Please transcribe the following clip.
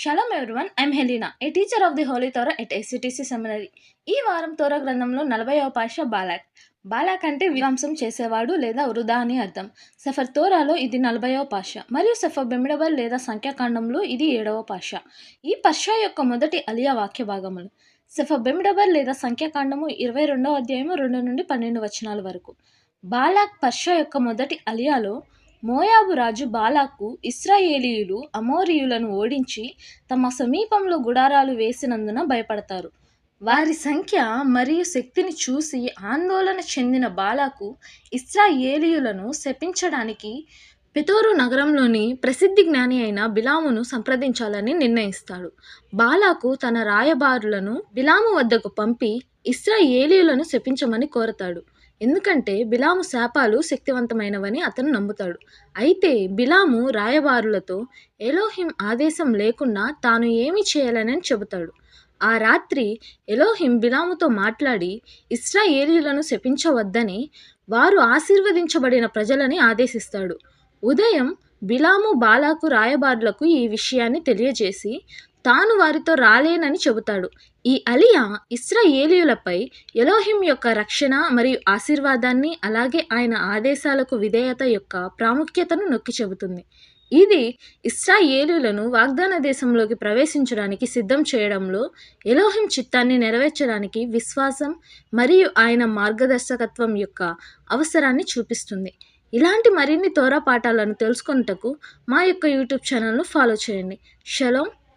Shalom everyone I'm Helena a teacher of the holy Torah at SCTC seminary ఈ వారం తోర గ్రంథంలో నలభైవ పాష బాలాక్. బాలాక్ అంటే విధ్వంసం చేసేవాడు లేదా వృధా అని అర్థం. సఫర్ తోరాలో ఇది నలభైవ పాష మరియు సఫర్ బెమిడబల్ లేదా సంఖ్యాకాండంలో ఇది ఏడవ పాష. ఈ పర్ష యొక్క మొదటి అలియా వాక్య భాగములు. సఫర్ బెమిడబల్ లేదా సంఖ్యాకాండము ఇరవై రెండవ అధ్యాయము రెండు నుండి పన్నెండు వచనాల వరకు. బాలాక్ పర్ష యొక్క మొదటి అలియాలో మోయాబు రాజు బాలాకు ఇస్రాయేలీయులు అమోరియులను ఓడించి తమ సమీపంలో గుడారాలు వేసినందున భయపడతారు. వారి సంఖ్య మరియు శక్తిని చూసి ఆందోళన చెందిన బాలాకు ఇస్రాయేలీయులను శపించడానికి పెతోరు నగరంలోని ప్రసిద్ధి జ్ఞాని అయిన బిలామును సంప్రదించాలని నిర్ణయిస్తాడు. బాలాకు తన రాయబారులను బిలాము వద్దకు పంపి ఇస్రాయేలీయులను శపించమని కోరతాడు. ఎందుకంటే బిలాము శాపాలు శక్తివంతమైనవని అతను నమ్ముతాడు. అయితే బిలాము రాయబారులతో ఎలోహిం ఆదేశం లేకుండా తాను ఏమి చేయాలని చెబుతాడు. ఆ రాత్రి ఎలోహిం బిలాముతో మాట్లాడి ఇస్రాయేలీలను శపించవద్దని వారు ఆశీర్వదించబడిన ప్రజలని ఆదేశిస్తాడు. ఉదయం బిలాము బాలాకు రాయబారులకు ఈ విషయాన్ని తెలియజేసి తాను వారితో రాలేనని చెబుతాడు. ఈ అలియా ఇస్రాయేలీయులపై ఎలోహిం యొక్క రక్షణ మరియు ఆశీర్వాదాన్ని అలాగే ఆయన ఆదేశాలకు విధేయత యొక్క ప్రాముఖ్యతను నొక్కి చెబుతుంది. ఇది ఇస్రాయేలులను వాగ్దాన దేశంలోకి ప్రవేశించడానికి సిద్ధం చేయడంలో ఎలోహిం చిత్తాన్ని నెరవేర్చడానికి విశ్వాసం మరియు ఆయన మార్గదర్శకత్వం యొక్క అవసరాన్ని చూపిస్తుంది. ఇలాంటి మరిన్ని తోరా పాఠాలను తెలుసుకొనుటకు మా యొక్క యూట్యూబ్ ఛానల్ను ఫాలో చేయండి. Shalom.